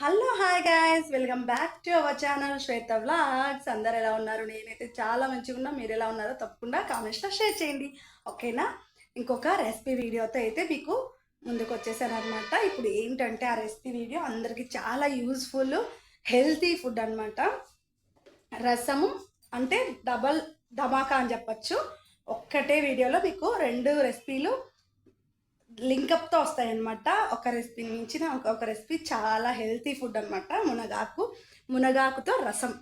Hello hi guys welcome back to our channel Shweta vlogs అందరు ఎలా ఉన్నారు? నేనైతే చాలా మంచిగా ఉన్నా. మీరు ఎలా ఉన్నారో తప్పకుండా కామెంట్స్లో షేర్ చేయండి. ఓకేనా ఇంకొక రెసిపీ వీడియోతో అయితే మీకు ముందుకు వచ్చేసాను ఇప్పుడు ఏంటంటే ఆ రెసిపీ వీడియో అందరికీ చాలా యూస్ఫుల్ హెల్తీ ఫుడ్ అనమాట రసము అంటే డబల్ ధమాకా అని చెప్పచ్చు. ఒక్కటే వీడియోలో మీకు రెండు రెసిపీలు లింకప్తో వస్తాయన్నమాట. ఒక రెసిపీ మించిన ఒక- ఒక రెసిపీ చాలా హెల్తీ ఫుడ్ అనమాట మునగాకు. మునగాకుతో రసం.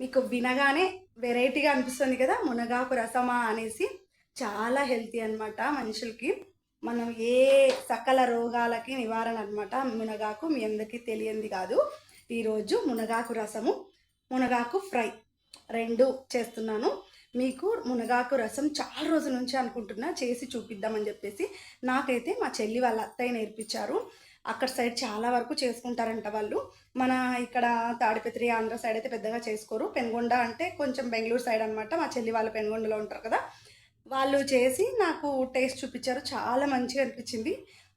మీకు వినగానే వెరైటీగా అనిపిస్తుంది కదా మునగాకు రసమా అనేసి. చాలా హెల్తీ అనమాట మనుషులకి. మనం ఏ సకల రోగాలకి నివారణ అనమాట మునగాకు మీ అందరికీ తెలియంది కాదు. ఈరోజు మునగాకు రసము మునగాకు ఫ్రై రెండు చేస్తున్నాను. మీకు మునగాకు రసం చాలా రోజుల నుంచి అనుకుంటున్నా చేసి చూపిద్దామని చెప్పేసి నాకైతే మా చెల్లి వాళ్ళ అత్తయ్య నేర్పించారు. అక్కడ సైడ్ చాలా వరకు చేసుకుంటారంట వాళ్ళు. మన ఇక్కడ తాడిపత్రి ఆంధ్ర సైడ్ అయితే పెద్దగా చేసుకోరు. పెనుగొండ అంటే కొంచెం బెంగళూరు సైడ్ అనమాట మా చెల్లి వాళ్ళు పెనుగొండలో ఉంటారు కదా. వాళ్ళు చేసి నాకు టేస్ట్ చూపించారు. చాలా మంచిగా అనిపించింది.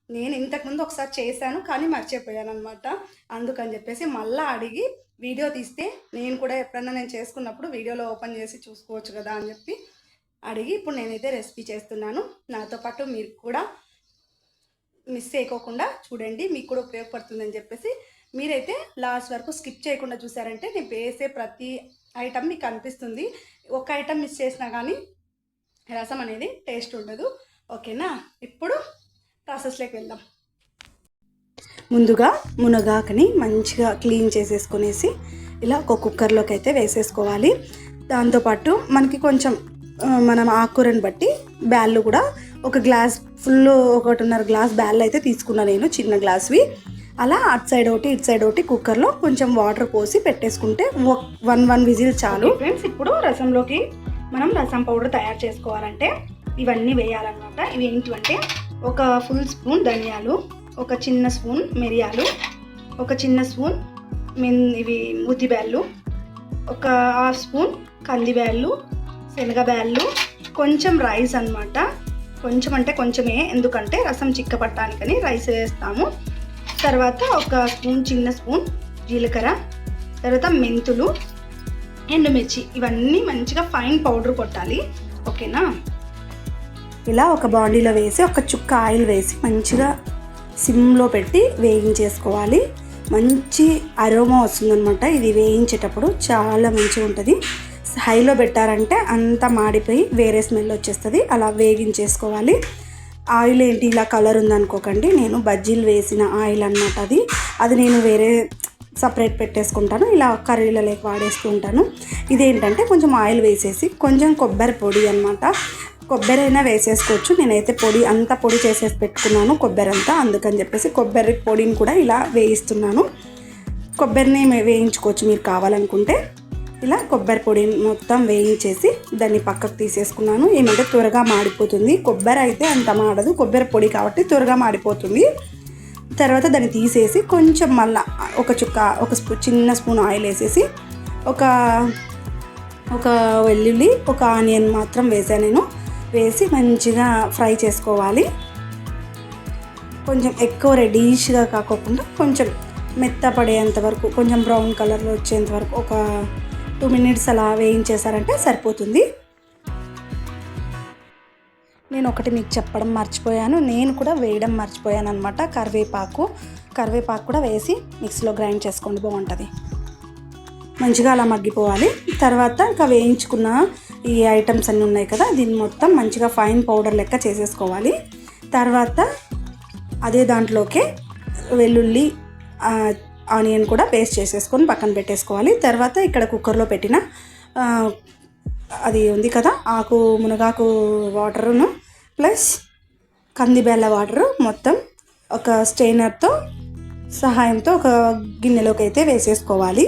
నేను ఇంతకుముందు ఒకసారి చేశాను కానీ మర్చిపోయాను అనమాట అందుకని చెప్పేసి మళ్ళీ అడిగి వీడియో తీస్తే నేను కూడా ఎప్పుడన్నా నేను చేసుకున్నప్పుడు వీడియోలో ఓపెన్ చేసి చూసుకోవచ్చు కదా అని చెప్పి అడిగి ఇప్పుడు నేనైతే రెసిపీ చేస్తున్నాను. నాతో పాటు మీరు కూడా మిస్ చేయకోకుండా చూడండి మీకు కూడా ఉపయోగపడుతుందని చెప్పేసి మీరైతే లాస్ట్ వరకు స్కిప్ చేయకుండా చూసారంటే నేను వేసే ప్రతి ఐటమ్ మీకు అనిపిస్తుంది. ఒక ఐటమ్ మిస్ చేసినా కానీ రసం అనేది టేస్ట్ ఉండదు. ఓకేనా? ఇప్పుడు ప్రాసెస్లోకి వెళ్దాం. ముందుగా మునగాకుని మంచిగా క్లీన్ చేసేసుకునేసి ఇలా ఒక కుక్కర్లోకి అయితే వేసేసుకోవాలి. దాంతోపాటు మనకి కొంచెం మనం ఆకుకూరని బట్టి బ్యాళ్ళు కూడా ఒక గ్లాస్ ఫుల్ ఒకటిన్నర గ్లాస్ బ్యాళ్ళు అయితే తీసుకున్నా నేను చిన్న గ్లాస్వి. అలా అటు సైడ్ ఒకటి ఇటు సైడ్ ఒకటి కుక్కర్లో కొంచెం వాటర్ పోసి పెట్టేసుకుంటే వన్ వన్ విజిల్ చాలు. ఫ్రెండ్స్ ఇప్పుడు రసంలోకి మనం రసం పౌడర్ తయారు చేసుకోవాలంటే ఇవన్నీ వేయాలన్నమాట. ఇవి ఏంటివంటే ఒక ఫుల్ స్పూన్ ధనియాలు ఒక చిన్న స్పూన్ మిరియాలు ఒక చిన్న స్పూన్ మెన్ ఇవి ముద్దిబ్యాళ్ళు ఒక హాఫ్ స్పూన్ కందిబ్యాళ్ళు శనగబ్యాళ్ళు కొంచెం రైస్ అన్నమాట. కొంచెం అంటే కొంచెమే ఎందుకంటే రసం చిక్కపట్టడానికని రైస్ వేస్తాము. తర్వాత ఒక స్పూన్ చిన్న స్పూన్ జీలకర్ర తర్వాత మెంతులు ఎండుమిర్చి ఇవన్నీ మంచిగా ఫైన్ పౌడర్ కొట్టాలి. ఓకేనా? ఇలా ఒక బాండీలో వేసి ఒక చుక్క ఆయిల్ వేసి మంచిగా సిమ్లో పెట్టి వేయించేసుకోవాలి. మంచి అరోమా వస్తుందన్నమాట. ఇది వేయించేటప్పుడు చాలా మంచిగా ఉంటుంది. హైలో పెట్టారంటే అంతా మాడిపోయి వేరే స్మెల్ వచ్చేస్తుంది. అలా వేగించేసుకోవాలి. ఆయిల్ ఏంటి? ఇలా కలర్ ఉందనుకోకండి. నేను బజ్జీలు వేసిన ఆయిల్ అన్నమాట అది. అది నేను వేరే సపరేట్ పెట్టేసుకుంటాను. ఇలా కర్రీలలోకి లేక వాడేసుకుంటాను ఇదేంటంటే కొంచెం ఆయిల్ వేసేసి కొంచెం కొబ్బరి పొడి అనమాట కొబ్బరి అయినా వేసేసుకోవచ్చు. నేనైతే పొడి అంతా పొడి చేసేసి పెట్టుకున్నాను కొబ్బరి అంతా అందుకని చెప్పేసి కొబ్బరి పొడిని కూడా ఇలా వేయిస్తున్నాను. కొబ్బరిని వేయించుకోవచ్చు మీరు కావాలనుకుంటే. ఇలా కొబ్బరి పొడి మొత్తం వేయించేసి దాన్ని పక్కకు తీసేసుకున్నాను. ఏమంటే త్వరగా మాడిపోతుంది. కొబ్బరి అయితే అంత మాడదు. కొబ్బరి పొడి కాబట్టి త్వరగా మాడిపోతుంది. తర్వాత దాన్ని తీసేసి కొంచెం మళ్ళా ఒక చుక్క ఒక స్పూ చిన్న స్పూన్ ఆయిల్ వేసేసి ఒక ఒక వెల్లుల్లి ఒక ఆనియన్ మాత్రం వేసాను నేను. వేసి మంచిగా ఫ్రై చేసుకోవాలి. కొంచెం ఎక్కువ రెడీష్గా కాకోకుండా కొంచెం మెత్తపడేంత వరకు కొంచెం బ్రౌన్ కలర్లో వచ్చేంత వరకు ఒక టూ మినిట్స్ అలా వేయించేసారంటే సరిపోతుంది. నేను ఒకటి మీకు చెప్పడం మర్చిపోయాను. నేను కూడా వేయడం మర్చిపోయాను అనమాట కరివేపాకు కరివేపాకు కూడా వేసి మిక్సీలో గ్రైండ్ చేసుకోండి బాగుంటుంది. మంచిగా అలా మగ్గిపోవాలి. తర్వాత ఇంకా వేయించుకున్న ఈ ఐటమ్స్ అన్నీ ఉన్నాయి కదా దీన్ని మొత్తం మంచిగా ఫైన్ పౌడర్ లెక్క చేసేసుకోవాలి. తర్వాత అదే దాంట్లోకే వెల్లుల్లి ఆనియన్ కూడా పేస్ట్ చేసేసుకొని పక్కన పెట్టేసుకోవాలి. తర్వాత ఇక్కడ కుక్కర్లో పెట్టిన అది ఉంది కదా ఆకు మునగాకు వాటరును ప్లస్ కందిబెల్ల వాటరు మొత్తం ఒక స్టెయినర్తో సహాయంతో ఒక గిన్నెలోకి అయితే వేసేసుకోవాలి.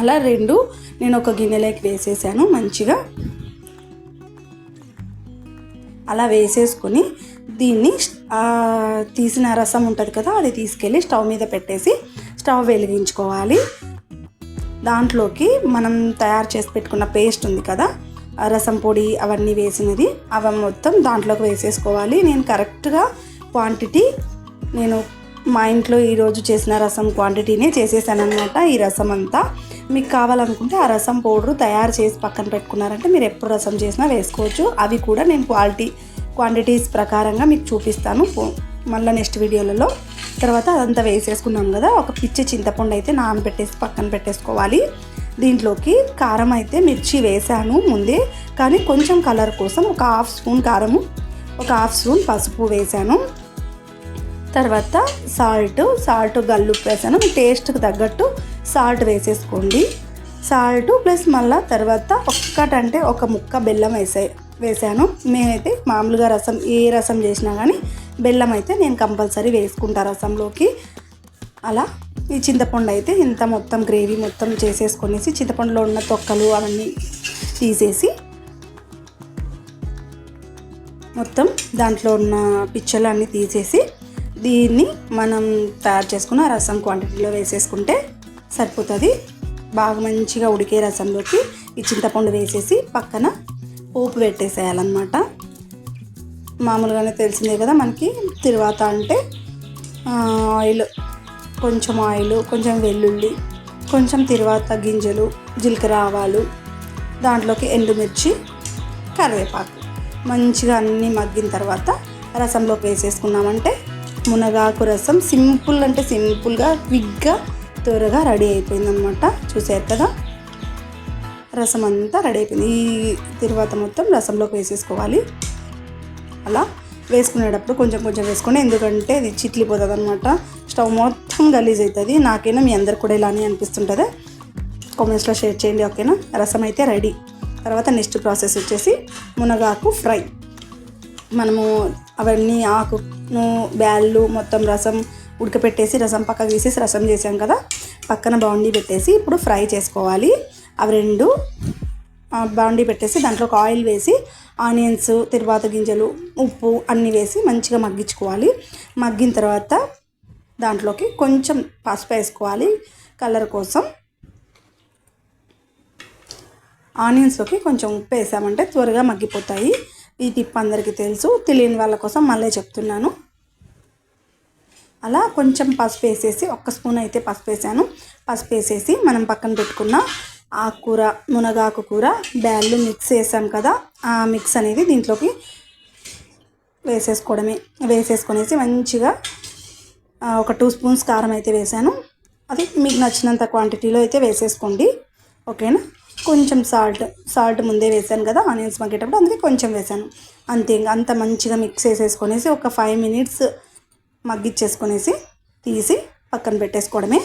అలా రెండు నేను ఒక గిన్నెలోకి వేసేసాను మంచిగా. అలా వేసేసుకొని దీన్ని తీసిన రసం ఉంటుంది కదా అది తీసుకెళ్ళి స్టవ్ మీద పెట్టేసి స్టవ్ వెలిగించుకోవాలి. దాంట్లోకి మనం తయారు చేసి పెట్టుకున్న పేస్ట్ ఉంది కదా ఆ రసం పొడి అవన్నీ వేసినది అవి మొత్తం దాంట్లోకి వేసేసుకోవాలి. నేను కరెక్ట్గా క్వాంటిటీ నేను మా ఇంట్లో ఈరోజు చేసిన రసం క్వాంటిటీనే చేసేసాను అనమాట ఈ రసం అంతా మీకు కావాలనుకుంటే ఆ రసం పౌడర్ తయారు చేసి పక్కన పెట్టుకున్నారంటే మీరు ఎప్పుడు రసం చేసినా వేసుకోవచ్చు. అవి కూడా నేను క్వాలిటీ క్వాంటిటీస్ ప్రకారంగా మీకు చూపిస్తాను. మళ్ళీ నెక్స్ట్ వీడియోలలో. తర్వాత అదంతా వేసేసుకున్నాం కదా ఒక పిచ్చి చింతపండు అయితే నానబెట్టేసి పక్కన పెట్టేసుకోవాలి. దీంట్లోకి కారం అయితే మిర్చి వేసాను ముందే కానీ కొంచెం కలర్ కోసం ఒక హాఫ్ స్పూన్ కారము ఒక హాఫ్ స్పూన్ పసుపు వేసాను. తర్వాత సాల్ట్ సాల్ట్ గల్లుప్పు వేసాను. టేస్ట్కి తగ్గట్టు సాల్ట్ వేసేసుకోండి. సాల్ట్ ప్లస్ మళ్ళా తర్వాత ఒక్కటంటే ఒక ముక్క బెల్లం వేసే వేసాను. నేనైతే మామూలుగా రసం ఏ రసం చేసినా కానీ బెల్లం అయితే నేను కంపల్సరీ వేసుకుంటా రసంలోకి. అలా ఈ చింతపండు అయితే ఇంత మొత్తం గ్రేవీ మొత్తం చేసేసుకొనేసి చింతపండులో ఉన్న తొక్కలు అవన్నీ తీసేసి మొత్తం దాంట్లో ఉన్న పిచ్చలు అన్నీ తీసేసి దీన్ని మనం తయారు చేసుకున్న రసం క్వాంటిటీలో వేసేసుకుంటే సరిపోతుంది. బాగా మంచిగా ఉడికే రసంలోకి ఈ చింతపండు వేసేసి పక్కన పోపు పెట్టేసేయాలన్నమాట. మామూలుగానే తెలిసిందే కదా మనకి తిరువాత అంటే ఆయిల్ కొంచెం ఆయిల్ కొంచెం వెల్లుల్లి కొంచెం తిరువాత గింజలు జీలకర్ర ఆవాలు దాంట్లోకి ఎండుమిర్చి కరివేపాకు. మంచిగా అన్నీ మగ్గిన తర్వాత రసంలోకి వేసేసుకున్నామంటే మునగాకు రసం సింపుల్ అంటే సింపుల్గా క్విక్గా త్వరగా రెడీ అయిపోయిందనమాట చూసారు కదా రసం అంతా రెడీ అయిపోయింది. ఈ తర్వాత మొత్తం రసంలోకి వేసేసుకోవాలి. అలా వేసుకునేటప్పుడు కొంచెం కొంచెం వేసుకోండి ఎందుకంటే ఇది చిట్లిపోతుంది అనమాట స్టవ్ మొత్తం గలీజ్ అవుతుంది నాకైనా మీ అందరు కూడా ఇలానే అనిపిస్తుంటుంది. కామెంట్స్లో షేర్ చేయండి ఓకేనా? రసం అయితే రెడీ. తర్వాత నెక్స్ట్ ప్రాసెస్ వచ్చేసి మునగాకు ఫ్రై. మనము అవన్నీ ఆకును బ్యాళ్ళు మొత్తం రసం ఉడకపెట్టేసి రసం పక్కకు తీసేసి రసం చేసాం కదా పక్కన బాండీ పెట్టేసి ఇప్పుడు ఫ్రై చేసుకోవాలి. అవి రెండు బౌండీ బాండీ పెట్టేసి దాంట్లో ఒక ఆయిల్ వేసి ఆనియన్స్ తిరువాత గింజలు ఉప్పు అన్నీ వేసి మంచిగా మగ్గించుకోవాలి. మగ్గిన తర్వాత దాంట్లోకి కొంచెం పసుపు వేసుకోవాలి కలర్ కోసం. ఆనియన్స్లోకి కొంచెం ఉప్పు వేసామంటే త్వరగా మగ్గిపోతాయి. ఈ టిప్ అందరికీ తెలుసు. తెలియని వాళ్ళ కోసం మళ్ళీ చెప్తున్నాను. అలా కొంచెం పసుపు వేసేసి ఒక్క స్పూన్ అయితే పసుపు వేసాను. పసుపు వేసేసి మనం పక్కన పెట్టుకున్న ఆకుకూర మునగాకు కూర బ్యాళ్ళు మిక్స్ వేసాం కదా ఆ మిక్స్ అనేది దీంట్లోకి వేసేసుకోవడమే. వేసేసుకొనేసి మంచిగా ఒక టూ స్పూన్స్ కారం అయితే వేసాను. అది మీకు నచ్చినంత క్వాంటిటీలో అయితే వేసేసుకోండి. ఓకేనా? కొంచెం సాల్ట్ సాల్ట్ ముందే వేసాను కదా ఆనియన్స్ మగ్గేటప్పుడు అందుకే కొంచెం వేసాను. అంతే ఇంకా అంత మంచిగా మిక్స్ చేసేసుకొనేసి ఒక ఫైవ్ మినిట్స్ మగ్గిచ్చేసుకొనేసి తీసి పక్కన పెట్టేసుకోవడమే.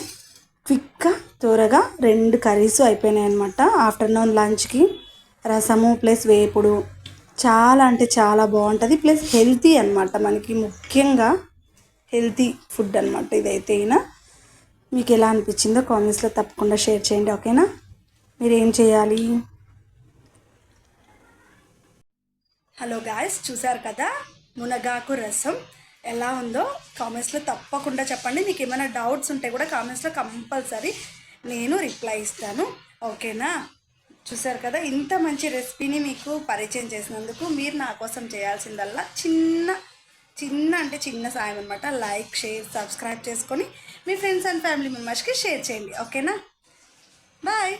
క్విక్గా త్వరగా రెండు కర్రీస్ అయిపోయినాయి అనమాట ఆఫ్టర్నూన్ లంచ్కి రసము ప్లస్ వేపుడు. చాలా అంటే చాలా బాగుంటుంది. ప్లస్ హెల్తీ అన్నమాట. మనకి ముఖ్యంగా హెల్తీ ఫుడ్ అనమాట ఇదైతే. అయినా మీకు ఎలా అనిపించిందో కామెంట్స్లో తప్పకుండా షేర్ చేయండి. ఓకేనా? మీరు ఏం చేయాలి? హలో గాయస్ చూసారు కదా? మునగాకు రసం ఎలా ఉందో కామెంట్స్లో తప్పకుండా చెప్పండి. మీకు ఏమైనా డౌట్స్ ఉంటే కూడా కామెంట్స్లో కంపల్సరీ నేను రిప్లై ఇస్తాను. ఓకేనా? చూసారు కదా? ఇంత మంచి రెసిపీని మీకు పరిచయం చేసినందుకు మీరు నా కోసం చేయాల్సిందల్లా చిన్న చిన్న అంటే చిన్న సాయం అనమాట లైక్ షేర్ సబ్స్క్రైబ్ చేసుకొని మీ ఫ్రెండ్స్ అండ్ ఫ్యామిలీ మెంబర్స్కి షేర్ చేయండి. ఓకేనా? బాయ్!